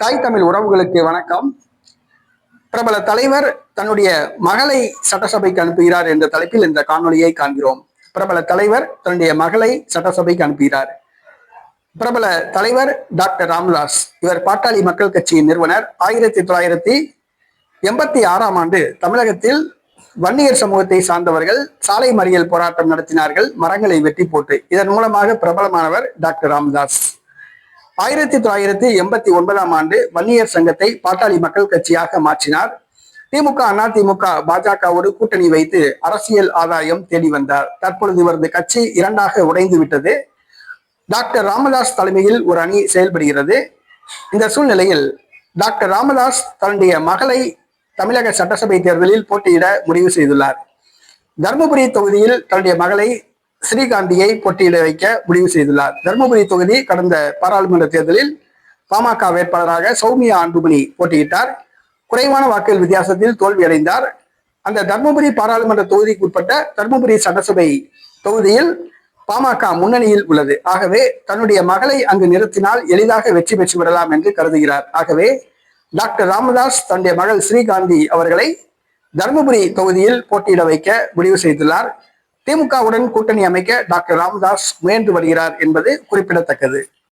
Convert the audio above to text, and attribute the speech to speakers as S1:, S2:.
S1: தாய் தமிழ் உறவுகளுக்கு வணக்கம். பிரபல தலைவர் தன்னுடைய மகளை சட்டசபைக்கு அனுப்புகிறார் என்ற தலைப்பில் இந்த காணொலியை காண்கிறோம். பிரபல தலைவர் தன்னுடைய மகளை சட்டசபைக்கு அனுப்புகிறார். பிரபல தலைவர் டாக்டர் ராம்தாஸ் இவர் பாட்டாளி மக்கள் கட்சியின் நிறுவனர். ஆயிரத்தி தொள்ளாயிரத்தி எண்பத்தி ஆறாம் ஆண்டு தமிழகத்தில் வன்னியர் சமூகத்தை சார்ந்தவர்கள் சாலை மறியல் போராட்டம் நடத்தினார்கள் மரங்களை வெட்டி போட்டு. இதன் மூலமாக பிரபலமானவர் டாக்டர் ராமதாஸ் ஆயிரத்தி தொள்ளாயிரத்தி எண்பத்தி ஒன்பதாம் ஆண்டு வன்னியர் சங்கத்தை பாட்டாளி மக்கள் கட்சியாக மாற்றினார். திமுக அண்ணா திமுக பாஜகவோடு கூட்டணி வைத்து அரசியல் ஆதாயம் தேடி வந்தார். தற்பொழுது இவரது கட்சி இரண்டாக உடைந்து விட்டது. டாக்டர் ராமதாஸ் தலைமையில் ஒரு அணி செயல்படுகிறது. இந்த சூழ்நிலையில் டாக்டர் ராமதாஸ் தன்னுடைய மகளை தமிழக சட்டசபை தேர்தலில் போட்டியிட முடிவு செய்துள்ளார். தருமபுரி தொகுதியில் தன்னுடைய மகளை ஸ்ரீகாந்தியை போட்டியிட வைக்க முடிவு செய்துள்ளார். தருமபுரி தொகுதி கடந்த பாராளுமன்ற தேர்தலில் பாமக வேட்பாளராக சௌமியா அன்புமணி போட்டியிட்டார். குறைவான வாக்குகள் வித்தியாசத்தில் தோல்வியடைந்தார். அந்த தர்மபுரி பாராளுமன்ற தொகுதிக்கு உட்பட்ட தர்மபுரி சட்டசபை தொகுதியில் பாமக முன்னணியில் உள்ளது. ஆகவே தன்னுடைய மகளை அங்கு நிறுத்தினால் எளிதாக வெற்றி பெற்று விடலாம் என்று கருதுகிறார். ஆகவே டாக்டர் ராமதாஸ் தன்னுடைய மகள் ஸ்ரீகாந்தி அவர்களை தர்மபுரி தொகுதியில் போட்டியிட வைக்க முடிவு செய்துள்ளார். திமுகவுடன் கூட்டணி அமைக்க டாக்டர் ராமதாஸ் முயன்று வருகிறார் என்பது குறிப்பிடத்தக்கது.